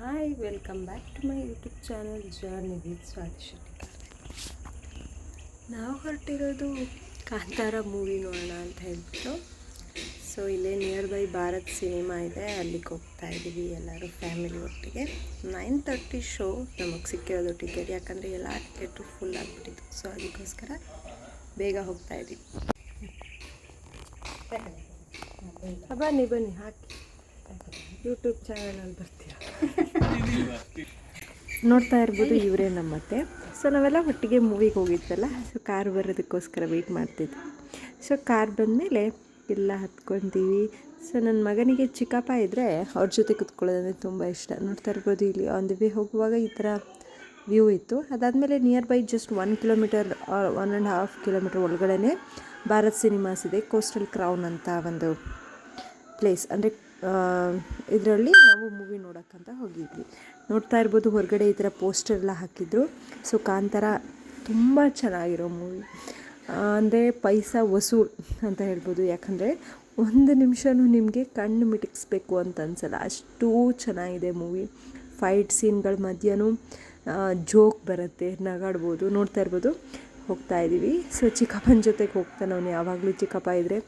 Hi welcome back to my YouTube channel journey with Swathi Shetty ನಾವು ಹೊರಟಿರೋದು Kantara movie ನೋಡೋಣ ಅಂತ ಹೇಳ್ಬಿಟ್ಟು. ಸೊ ಇಲ್ಲೇ ನಿಯರ್ ಬೈ ಭಾರತ್ ಸಿನಿಮಾ ಇದೆ. ಅಲ್ಲಿಗೆ ಹೋಗ್ತಾ ಇದ್ದೀವಿ ಎಲ್ಲರೂ ಫ್ಯಾಮಿಲಿ ಒಟ್ಟಿಗೆ. ನೈನ್ ತರ್ಟಿ ಶೋ ನಮಗೆ ಸಿಕ್ಕಿರೋದು ಟಿಕೆಟ್ ಯಾಕಂದರೆ ಎಲ್ಲ ಟಿಕೆಟು ಫುಲ್ ಆಗಿಬಿಟ್ಟಿತ್ತು. ಸೊ ಅದಕ್ಕೋಸ್ಕರ ಬೇಗ ಹೋಗ್ತಾ ಇದ್ದೀವಿ ಬನ್ನಿ ಬನ್ನಿ, ಹಾಕಿ. ಯೂಟ್ಯೂಬ್ ಚಾನಲಲ್ಲಿ ಬರ್ತೀರಾ ನೋಡ್ತಾ ಇರ್ಬೋದು ಇವರೇ ನಮ್ಮತ್ತೆ ಸೊ ನಾವೆಲ್ಲ ಒಟ್ಟಿಗೆ ಮೂವಿಗೆ ಹೋಗಿದ್ವಲ್ಲ ಸೊ ಕಾರ್ ಬರೋದಕ್ಕೋಸ್ಕರ ವೆಯ್ಟ್ ಮಾಡ್ತಿದ್ವಿ. ಸೊ ಕಾರ್ ಬಂದಮೇಲೆ ಎಲ್ಲ ಹತ್ಕೊತೀವಿ. ಸೊ ನನ್ನ ಮಗನಿಗೆ ಚಿಕ್ಕಪ್ಪ ಇದ್ದರೆ ಅವ್ರ ಜೊತೆ ಕುತ್ಕೊಳ್ಳೋದಂದರೆ ತುಂಬ ಇಷ್ಟ. ನೋಡ್ತಾ ಇರ್ಬೋದು ಇಲ್ಲಿ ಆನ್ ದಿ ವೇ ಹೋಗುವಾಗ ಈ ಥರ ವ್ಯೂ ಇತ್ತು. ಅದಾದಮೇಲೆ near by just one kilometre one and half kilometre ಒಳಗಡೆ ಭಾರತ್ ಸಿನಿಮಾಸ್ ಇದೆ. ಕೋಸ್ಟಲ್ ಕ್ರೌನ್ ಅಂತ ಒಂದು ಪ್ಲೇಸ್ ಅಂದರೆ ಇದರಲ್ಲಿ ನಾವು ಮೂವಿ ನೋಡೋಕ್ಕಂತ ಹೋಗಿದ್ವಿ. ನೋಡ್ತಾ ಇರ್ಬೋದು ಹೊರಗಡೆ ಈ ಥರ ಪೋಸ್ಟರ್ ಎಲ್ಲ ಹಾಕಿದ್ರು. ಸೊ ಕಾಂತಾರ ತುಂಬ ಚೆನ್ನಾಗಿರೋ ಮೂವಿ ಅಂದರೆ ಪೈಸಾ ವಸೂಲ್ ಅಂತ ಹೇಳ್ಬೋದು. ಯಾಕಂದರೆ ಒಂದು ನಿಮಿಷನೂ ನಿಮಗೆ ಕಣ್ಣು ಮಿಟುಕಿಸ್ಬೇಕು ಅಂತ ಅನ್ಸಲ್ಲ. ಅಷ್ಟು ಚೆನ್ನಾಗಿದೆ ಮೂವಿ ಫೈಟ್ ಸೀನ್ಗಳ ಮಧ್ಯನೂ ಜೋಕ್ ಬರುತ್ತೆ, ನಗಾಡ್ಬೋದು, ನೋಡ್ತಾ ಇರ್ಬೋದು. ಹೋಗ್ತಾ ಇದ್ದೀವಿ ಸೊ ಚಿಕ್ಕಪ್ಪನ ಜೊತೆಗೆ ಹೋಗ್ತಾನೆ ಅವನು ಯಾವಾಗಲೂ ಚಿಕ್ಕಪ್ಪ ಇದ್ದರೆ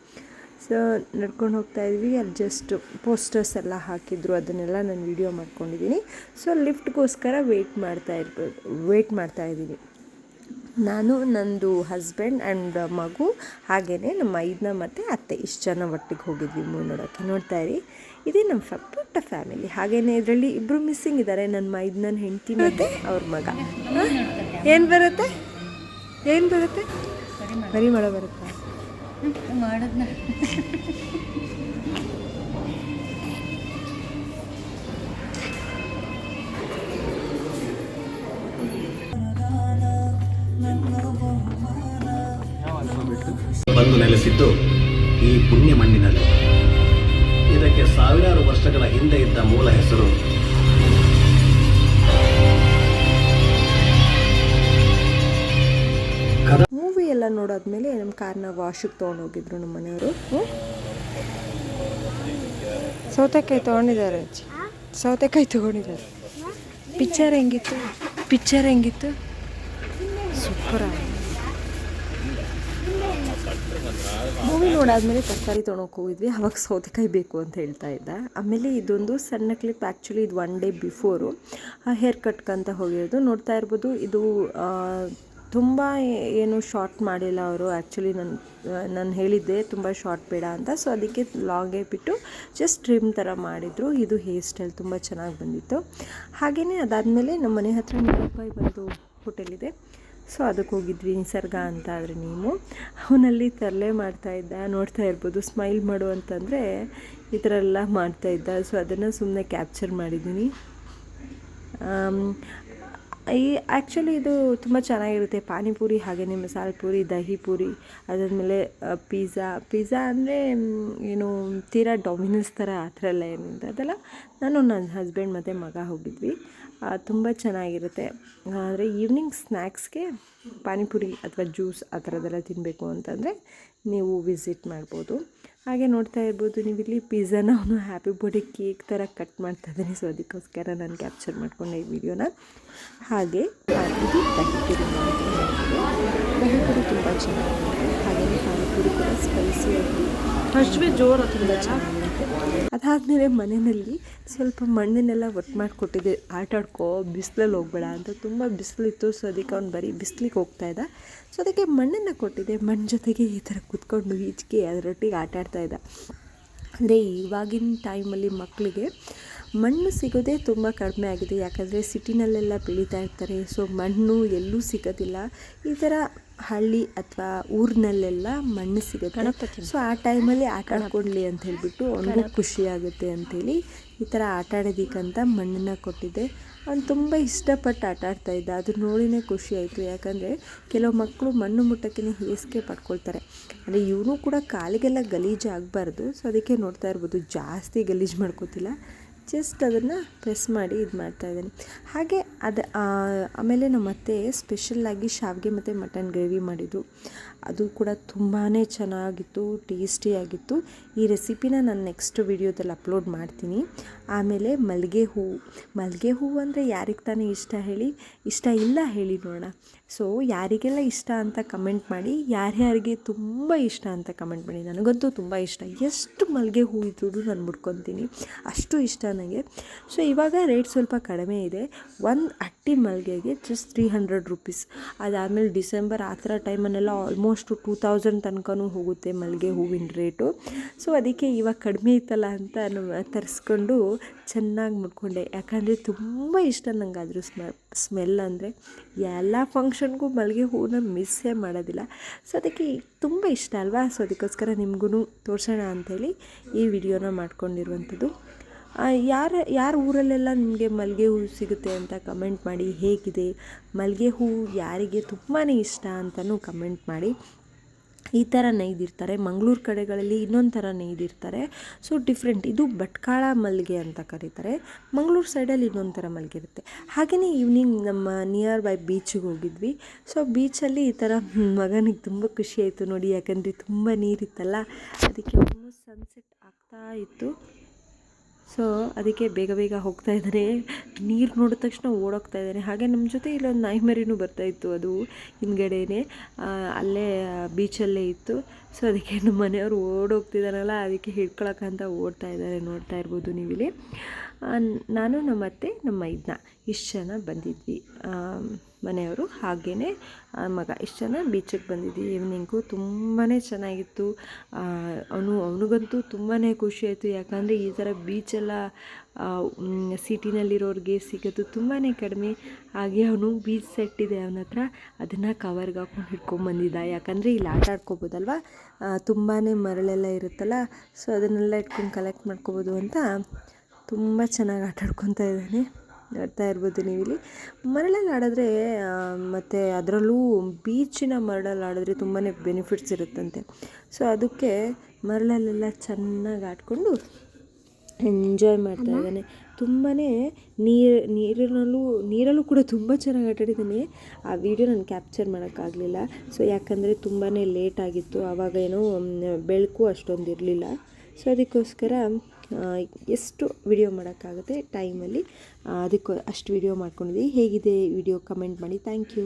ಸೊ, ನಡ್ಕೊಂಡು ಹೋಗ್ತಾ ಇದ್ವಿ. ಅಲ್ಲಿ ಜಸ್ಟ್ ಪೋಸ್ಟರ್ಸ್ ಎಲ್ಲ ಹಾಕಿದ್ರು. ಅದನ್ನೆಲ್ಲ ನಾನು ವೀಡಿಯೋ ಮಾಡ್ಕೊಂಡಿದ್ದೀನಿ ಸೊ ಲಿಫ್ಟ್ಗೋಸ್ಕರ ವೆಯ್ಟ್ ಮಾಡ್ತಾ ಇರ್ಬೋದು ವೆಯ್ಟ್ ಮಾಡ್ತಾ ಇದ್ದೀನಿ. ನಾನು, ನಂದು ಹಸ್ಬೆಂಡ್ ಆ್ಯಂಡ್ ಮಗು ಹಾಗೇ ನಮ್ಮ ಐದನ ಮತ್ತು ಅತ್ತೆ. ಇಷ್ಟು ಜನ ಒಟ್ಟಿಗೆ ಹೋಗಿದ್ವಿ ಮೂವಿ ನೋಡೋಕ್ಕೆ ನೋಡ್ತಾ ಇರಿ. ಇದೇ ನಮ್ಮ ಫ ಫ್ಯಾಮಿಲಿ ಹಾಗೇ ಇದರಲ್ಲಿ ಇಬ್ಬರು ಮಿಸ್ಸಿಂಗ್ ಇದ್ದಾರೆ ನನ್ನ ಮೈದನ ಹೆಂಡತಿ ಮತ್ತು ಅವ್ರ ಮಗ. ಏನು ಬರುತ್ತೆ? ಏನು ಬರುತ್ತೆ? ಬರೀ ಮಳೆ ಬರುತ್ತಾ. ಮಾಡೋದನ್ನ ಬಂದು ನೆಲೆಸಿದ್ದು ಈ ಪುಣ್ಯ ಮಣ್ಣಿನಲ್ಲಿ. ಇದಕ್ಕೆ ಸಾವಿರಾರು ವರ್ಷಗಳ ಹಿಂದೆ ಇದ್ದ ಮೂಲ ಹೆಸರು ಎಲ್ಲ ನೋಡಾದ್ಮೇಲೆ ನಮ್ಮ ಕಾರ್ನ ವಾಶಿಗೆ ತೊಗೊಂಡೋಗಿದ್ರು ನಮ್ಮ ಮನೆಯವರು. ಸೌತೆಕಾಯಿ ತೊಗೊಂಡಿದ್ದಾರೆ ಅಜ್ಜಿ. ಸೌತೆಕಾಯಿ ತೊಗೊಂಡಿದ್ದಾರೆ. ಪಿಕ್ಚರ್ ಹೆಂಗಿತ್ತು? ಪಿಕ್ಚರ್ ಹೆಂಗಿತ್ತು? ಸೂಪರ್ ಮೂವಿ ನೋಡಾದ್ಮೇಲೆ ತರಕಾರಿ ತೊಗೊಳಕ್ಕೆ ಹೋಗಿದ್ವಿ. ಅವಾಗ ಸೌತೆಕಾಯಿ ಬೇಕು ಅಂತ ಹೇಳ್ತಾ ಇದ್ದ. ಆಮೇಲೆ ಇದೊಂದು ಸಣ್ಣ ಕ್ಲಿಪ್ ಆ್ಯಕ್ಚುಲಿ ಇದು ಒನ್ ಡೇ ಬಿಫೋರು ಹೇರ್ ಕಟ್ಕಂತ ಹೋಗಿರೋದು. ನೋಡ್ತಾ ಇರ್ಬೋದು. ಇದು ತುಂಬ ಏನು ಶಾರ್ಟ್ ಮಾಡಿಲ್ಲ ಅವರು. ಆ್ಯಕ್ಚುಲಿ ನಾನು ನಾನು ಹೇಳಿದ್ದೆ ತುಂಬ ಶಾರ್ಟ್ ಬೇಡ ಅಂತ. ಸೊ ಅದಕ್ಕೆ ಲಾಂಗೇ ಬಿಟ್ಟು ಜಸ್ಟ್ ಟ್ರಿಮ್ ಥರ ಮಾಡಿದರು. ಇದು ಹೇರ್ ಸ್ಟೈಲ್ ತುಂಬ ಚೆನ್ನಾಗಿ ಬಂದಿತ್ತು. ಹಾಗೆಯೇ ಅದಾದಮೇಲೆ ನಮ್ಮ ಮನೆ ಹತ್ರ ಬಂದು ಹೋಟೆಲ್ ಇದೆ. ಸೊ ಅದಕ್ಕೆ ಹೋಗಿದ್ವಿ, ನಿಸರ್ಗ ಅಂತ ಆದರೆ ನೀವು. ಅವನಲ್ಲಿ ತರಲೆ ಮಾಡ್ತಾ ಇದ್ದ, ನೋಡ್ತಾ ಇರ್ಬೋದು ಸ್ಮೈಲ್ ಮಾಡು ಅಂತಂದರೆ ಈ ಥರ ಎಲ್ಲ ಮಾಡ್ತಾ ಇದ್ದ. ಸೊ ಅದನ್ನು ಸುಮ್ಮನೆ ಕ್ಯಾಪ್ಚರ್ ಮಾಡಿದ್ದೀನಿ. ಈ ಆ್ಯಕ್ಚುಲಿ ಇದು ತುಂಬ ಚೆನ್ನಾಗಿರುತ್ತೆ. ಪಾನಿಪುರಿ ಹಾಗೆಯೇ ಮಸಾಲೆ ಪೂರಿ ದಹಿ ಪೂರಿ ಅದಾದಮೇಲೆ ಪಿಜ್ಜಾ ಪಿಜ್ಜಾ ಅಂದರೆ ಏನು, ತೀರಾ ಡೊಮಿನೋಸ್ ಥರ, ಆ ಥರ ಎಲ್ಲ ಏನಿದೆ. ಅದೆಲ್ಲ ನಾನು ನನ್ನ ಹಸ್ಬೆಂಡ್ ಮತ್ತು ಮಗ ಹೋಗಿದ್ವಿ. ತುಂಬ ಚೆನ್ನಾಗಿರುತ್ತೆ. ಆದರೆ ಈವ್ನಿಂಗ್ ಸ್ನ್ಯಾಕ್ಸ್ಗೆ ಪಾನಿಪುರಿ ಅಥವಾ ಜ್ಯೂಸ್ ಆ ಥರದ್ದೆಲ್ಲ ತಿನ್ನಬೇಕು ಅಂತಂದರೆ ನೀವು ವಿಸಿಟ್ ಮಾಡ್ಬೋದು. ಹಾಗೆ ನೋಡ್ತಾ ಇರ್ಬೋದು ನೀವು ಇಲ್ಲಿ ಪಿಜ್ಜಾನ ಅವನು ಹ್ಯಾಪಿ ಬರ್ಡೇ ಕೇಕ್ ಥರ ಕಟ್ ಮಾಡ್ತಾ ಇದ್ದೀನಿ. ಸೊ ಅದಕ್ಕೋಸ್ಕರ ನಾನು ಕ್ಯಾಪ್ಚರ್ ಮಾಡಿಕೊಂಡೆ ಈ ವಿಡಿಯೋನ ಹಾಗೆ ಇದು ದಹಿಪುರಿ ದಹಿಪುರಿ ತುಂಬ ಚೆನ್ನಾಗಿರುತ್ತೆ. ಹಾಗೆ ಪಾನಿಪುರಿ ಕೂಡ ಸ್ಪೈಸಿಯಾಗಿ ಫಸ್ಟ್ ಜೋರು ತುಂಬ ಚೆನ್ನಾಗಿರುತ್ತೆ. ಅದಾದಮೇಲೆ ಮನೆಯಲ್ಲಿ ಸ್ವಲ್ಪ ಮಣ್ಣನ್ನೆಲ್ಲ ಒಟ್ಟು ಮಾಡಿಕೊಟ್ಟಿದ್ದೆ. ಆಟ ಆಡ್ಕೋ, ಬಿಸಿಲಲ್ಲಿ ಹೋಗ್ಬೇಡ ಅಂತ ತುಂಬ ಬಿಸಿಲಿತ್ತು. ಸೊ ಅದಕ್ಕೆ ಅವ್ನು ಬರೀ ಬಿಸಿಲಿಗೆ ಹೋಗ್ತಾ ಇದ್ದ. ಸೊ ಅದಕ್ಕೆ ಮಣ್ಣನ್ನು ಕೊಟ್ಟಿದ್ದೆ. ಮಣ್ಣು ಜೊತೆಗೆ ಈ ಥರ ಕುತ್ಕೊಂಡು ಈಚೆಗೆ ಅದರೊಟ್ಟಿಗೆ ಆಟ ಆಡ್ತಾ ಇದ್ದ. ಅಂದರೆ ಇವಾಗಿನ ಟೈಮಲ್ಲಿ ಮಕ್ಕಳಿಗೆ ಮಣ್ಣು ಸಿಗೋದೇ ತುಂಬ ಕಡಿಮೆ ಆಗಿದೆ. ಯಾಕಂದರೆ ಸಿಟಿನಲ್ಲೆಲ್ಲ ಬೆಳೀತಾ ಇರ್ತಾರೆ. ಸೊ ಮಣ್ಣು ಎಲ್ಲೂ ಸಿಗೋದಿಲ್ಲ. ಈ ಥರ ಹಳ್ಳಿ ಅಥವಾ ಊರಿನಲ್ಲೆಲ್ಲ ಮಣ್ಣು ಸಿಗುತ್ತೆ. ಸೊ ಆ ಟೈಮಲ್ಲಿ ಆಟ ಆಡ್ಕೊಡ್ಲಿ ಅಂತ ಹೇಳ್ಬಿಟ್ಟು ಅವನಿಗೂ ಖುಷಿ ಆಗುತ್ತೆ ಅಂಥೇಳಿ ಈ ಥರ ಆಟ ಆಡೋದಕ್ಕಂತ ಮಣ್ಣನ್ನು ಕೊಟ್ಟಿದ್ದೆ. ಅವ್ನು ತುಂಬ ಇಷ್ಟಪಟ್ಟು ಆಟ ಆಡ್ತಾ ಇದ್ದ. ಅದು ನೋಡಿನೇ ಖುಷಿ ಆಯಿತು. ಯಾಕಂದರೆ ಕೆಲವು ಮಕ್ಕಳು ಮಣ್ಣು ಮುಟ್ಟಕ್ಕೆ ಹೇಸಿಗೆ ಪಡ್ಕೊಳ್ತಾರೆ. ಅಂದರೆ ಇವನು ಕೂಡ ಕಾಲಿಗೆಲ್ಲ ಗಲೀಜು ಆಗಬಾರ್ದು. ಸೊ ಅದಕ್ಕೆ ನೋಡ್ತಾ ಇರ್ಬೋದು. ಜಾಸ್ತಿ ಗಲೀಜು ಮಾಡ್ಕೋತಿಲ್ಲ. ಜಸ್ಟ್ ಅದನ್ನು ಪ್ರೆಸ್ ಮಾಡಿ ಇದು ಮಾಡ್ತಾ ಇದ್ದಾನೆ. ಹಾಗೆ ಅದು ಆಮೇಲೆ ನಮ್ಮ ಅತ್ತೆ ಸ್ಪೆಷಲ್ಲಾಗಿ ಶಾವಿಗೆ ಮತ್ತು ಮಟನ್ ಗ್ರೇವಿ ಮಾಡಿದ್ದು. ಅದು ಕೂಡ ತುಂಬಾ ಚೆನ್ನಾಗಿತ್ತು ಟೇಸ್ಟಿಯಾಗಿತ್ತು ಈ ರೆಸಿಪಿನ ನಾನು ನೆಕ್ಸ್ಟ್ ವೀಡಿಯೋದಲ್ಲಿ ಅಪ್ಲೋಡ್ ಮಾಡ್ತೀನಿ. ಆಮೇಲೆ ಮಲ್ಲಿಗೆ ಹೂವು ಮಲ್ಲಿಗೆ ಹೂವು ಅಂದರೆ ಯಾರಿಗೆ ತಾನೇ ಇಷ್ಟ ಹೇಳಿ? ಇಷ್ಟ ಇಲ್ಲ ಹೇಳಿ ನೋಡೋಣ. ಸೊ ಯಾರಿಗೆಲ್ಲ ಇಷ್ಟ ಅಂತ ಕಮೆಂಟ್ ಮಾಡಿ ಯಾರ್ಯಾರಿಗೆ ತುಂಬ ಇಷ್ಟ ಅಂತ ಕಮೆಂಟ್ ಮಾಡಿ. ನನಗಂತೂ ತುಂಬ ಇಷ್ಟ. ಎಷ್ಟು ಮಲ್ಲಿಗೆ ಹೂವು ಇದ್ರೂ ನಾನು ಮುಡ್ಕೊತೀನಿ. ಅಷ್ಟು ಇಷ್ಟ ನನಗೆ ಸೊ ಇವಾಗ ರೇಟ್ ಸ್ವಲ್ಪ ಕಡಿಮೆ ಇದೆ. ಒಂದು ಅಟ್ಟಿ ಮಲ್ಲಿಗೆಗೆ ಜಸ್ಟ್ ತ್ರೀ ಹಂಡ್ರೆಡ್ ರುಪೀಸ್ ಅದಾದಮೇಲೆ ಡಿಸೆಂಬರ್ ಆ ಥರ ಟೈಮನ್ನೆಲ್ಲ ಆಲ್ಮೋಸ್ಟ್ ಟೂ ತೌಸಂಡ್ ತನಕನೂ ಹೋಗುತ್ತೆ ಮಲ್ಲಿಗೆ ಹೂವಿನ ರೇಟು ಸೊ ಅದಕ್ಕೆ ಇವಾಗ ಕಡಿಮೆ ಇತ್ತಲ್ಲ ಅಂತ ತರಿಸ್ಕೊಂಡು ಚೆನ್ನಾಗಿ ಮುಡ್ಕೊಂಡೆ ಯಾಕಂದರೆ ತುಂಬ ಇಷ್ಟ ನಂಗೆ ಅದ್ರ ಸ್ಮೆ ಸ್ಮೆಲ್ ಅಂದರೆ. ಎಲ್ಲ ಫಂಕ್ಷನ್ಗೂ ಮಲ್ಲಿಗೆ ಹೂವನ್ನ ಮಿಸ್ಸೇ ಮಾಡೋದಿಲ್ಲ. ಸೊ ಅದಕ್ಕೆ ತುಂಬ ಇಷ್ಟ ಅಲ್ವಾ? ಸೊ ಅದಕ್ಕೋಸ್ಕರ ನಿಮಗೂ ತೋರಿಸೋಣ ಅಂಥೇಳಿ ಈ ವಿಡಿಯೋನ ಮಾಡ್ಕೊಂಡಿರುವಂಥದ್ದು. ಯಾರ ಯಾರ ಊರಲ್ಲೆಲ್ಲ ನಿಮಗೆ ಮಲ್ಲಿಗೆ ಹೂವು ಸಿಗುತ್ತೆ ಅಂತ ಕಮೆಂಟ್ ಮಾಡಿ ಹೇಗಿದೆ? ಮಲ್ಲಿಗೆ ಹೂವು ಯಾರಿಗೆ ತುಂಬಾ ಇಷ್ಟ ಅಂತಲೂ ಕಮೆಂಟ್ ಮಾಡಿ. ಈ ಥರ ನೇಯ್ದಿರ್ತಾರೆ. ಮಂಗಳೂರು ಕಡೆಗಳಲ್ಲಿ ಇನ್ನೊಂದು ಥರ ನೇಯ್ದಿರ್ತಾರೆ. ಸೊ ಡಿಫ್ರೆಂಟ್ ಇದು ಭಟ್ಕಾಳ ಮಲ್ಲಿಗೆ ಅಂತ ಕರೀತಾರೆ. ಮಂಗಳೂರು ಸೈಡಲ್ಲಿ ಇನ್ನೊಂದು ಥರ ಮಲ್ಲಿಗೆ ಇರುತ್ತೆ ಹಾಗೆಯೇ ಈವ್ನಿಂಗ್ ನಮ್ಮ ನಿಯರ್ ಬೈ ಬೀಚಿಗೆ ಹೋಗಿದ್ವಿ. ಸೊ ಬೀಚಲ್ಲಿ ಈ ಥರ ಮಗನಿಗೆ ತುಂಬ ಖುಷಿ ಆಯಿತು ನೋಡಿ. ಯಾಕಂದರೆ ತುಂಬ ನೀರಿತ್ತಲ್ಲ? ಅದಕ್ಕೆ ಆಲ್ಮೋಸ್ಟ್ ಸನ್ಸೆಟ್ ಆಗ್ತಾ ಇತ್ತು. ಸೊ ಅದಕ್ಕೆ ಬೇಗ ಬೇಗ ಹೋಗ್ತಾ ಇದ್ದಾನೆ. ನೀರು ನೋಡಿದ ತಕ್ಷಣ ಓಡೋಗ್ತಾ ಇದ್ದಾನೆ. ಹಾಗೆ ನಮ್ಮ ಜೊತೆ ಇಲ್ಲೊಂದು ನಾಯಿಮರಿನೂ ಬರ್ತಾ ಬರ್ತಾಯಿತ್ತು ಅದು ಹಿಂದ್ಗಡೆನೇ. ಆ, ಅಲ್ಲೇ ಬೀಚಲ್ಲೇ ಇತ್ತು. ಸೊ ಅದಕ್ಕೆ ನಮ್ಮ ಮನೆಯವರು ಓಡೋಗ್ತಿದ್ದಾರಲ್ಲ ಅದಕ್ಕೆ ಹಿಡ್ಕೊಳಕ್ಕಂತ ಓಡ್ತಾ ಇದ್ದಾರೆ ನೋಡ್ತಾ ಇರ್ಬೋದು ನೀವಿಲ್ಲಿ. ನಾನು ನಮ್ಮ ಅತ್ತೆ ನಮ್ಮ ಇದನ್ನ ಇಷ್ಟು ಜನ ಬಂದಿದ್ವಿ. ಮನೆಯವರು ಹಾಗೇ ಮಗ. ಇಷ್ಟು ಜನ ಬೀಚಿಗೆ ಬಂದಿದ್ವಿ. ಈವ್ನಿಂಗು ತುಂಬಾ ಚೆನ್ನಾಗಿತ್ತು. ಅವನು, ಅವನಿಗಂತೂ ತುಂಬಾ ಖುಷಿ ಆಯಿತು. ಯಾಕಂದರೆ ಈ ಥರ ಬೀಚೆಲ್ಲ ಸಿಟಿನಲ್ಲಿರೋರಿಗೆ ಸಿಗೋದು ತುಂಬಾ ಕಡಿಮೆ. ಹಾಗೆ ಅವನು ಬೀಚ್ ಸೆಟ್ ಇದೆ ಅವನ ಹತ್ರ. ಅದನ್ನು ಕವರ್ಗೆ ಹಾಕೊಂಡು ಹಿಡ್ಕೊಂಬಂದಿದ್ದ ಯಾಕಂದರೆ ಇಲ್ಲಿ ಆಟ ಆಡ್ಕೋಬೋದಲ್ವ? ತುಂಬಾ ಮರಳೆಲ್ಲ ಇರುತ್ತಲ್ಲ ಸೊ ಅದನ್ನೆಲ್ಲ ಇಟ್ಕೊಂಡು ಕಲೆಕ್ಟ್ ಮಾಡ್ಕೋಬೋದು ಅಂತ ತುಂಬ ಚೆನ್ನಾಗಿ ಆಟಾಡ್ಕೊತಾ ಇದ್ದಾನೆ. ನೋಡ್ತಾ ಇರ್ಬೋದು ನೀವಿಲ್ಲಿ. ಮರಳಲ್ಲಿ ಆಡಿದ್ರೆ ಮತ್ತು ಅದರಲ್ಲೂ ಬೀಚಿನ ಮರಳಲ್ಲಿ ಆಡಿದ್ರೆ ತುಂಬಾ ಬೆನಿಫಿಟ್ಸ್ ಇರುತ್ತಂತೆ. ಸೊ ಅದಕ್ಕೆ ಮರಳಲ್ಲೆಲ್ಲ ಚೆನ್ನಾಗಿ ಆಡಿಕೊಂಡು ಎಂಜಾಯ್ ಮಾಡ್ತಾ ಇದ್ದಾನೆ. ತುಂಬಾ ನೀರು ನೀರಿನಲ್ಲೂ ನೀರಲ್ಲೂ ಕೂಡ ತುಂಬ ಚೆನ್ನಾಗಿ ಆಟಾಡಿದ್ದಾನೆ. ಆ ವಿಡಿಯೋ ನಾನು ಕ್ಯಾಪ್ಚರ್ ಮಾಡೋಕ್ಕಾಗಲಿಲ್ಲ. ಸೊ ಯಾಕಂದರೆ ತುಂಬಾ ಲೇಟ್ ಆಗಿತ್ತು. ಆವಾಗ ಏನೋ ಬೆಳಕು ಅಷ್ಟೊಂದು ಇರಲಿಲ್ಲ. ಸೊ ಅದಕ್ಕೋಸ್ಕರ ಎಷ್ಟು ವಿಡಿಯೋ ಮಾಡೋಕ್ಕಾಗುತ್ತೆ ಟೈಮಲ್ಲಿ ಅದಕ್ಕೆ ಅಷ್ಟು ವಿಡಿಯೋ ಮಾಡ್ಕೊಂಡಿದ್ದೀವಿ ಹೇಗಿದೆ ವಿಡಿಯೋ ಕಮೆಂಟ್ ಮಾಡಿ. Thank you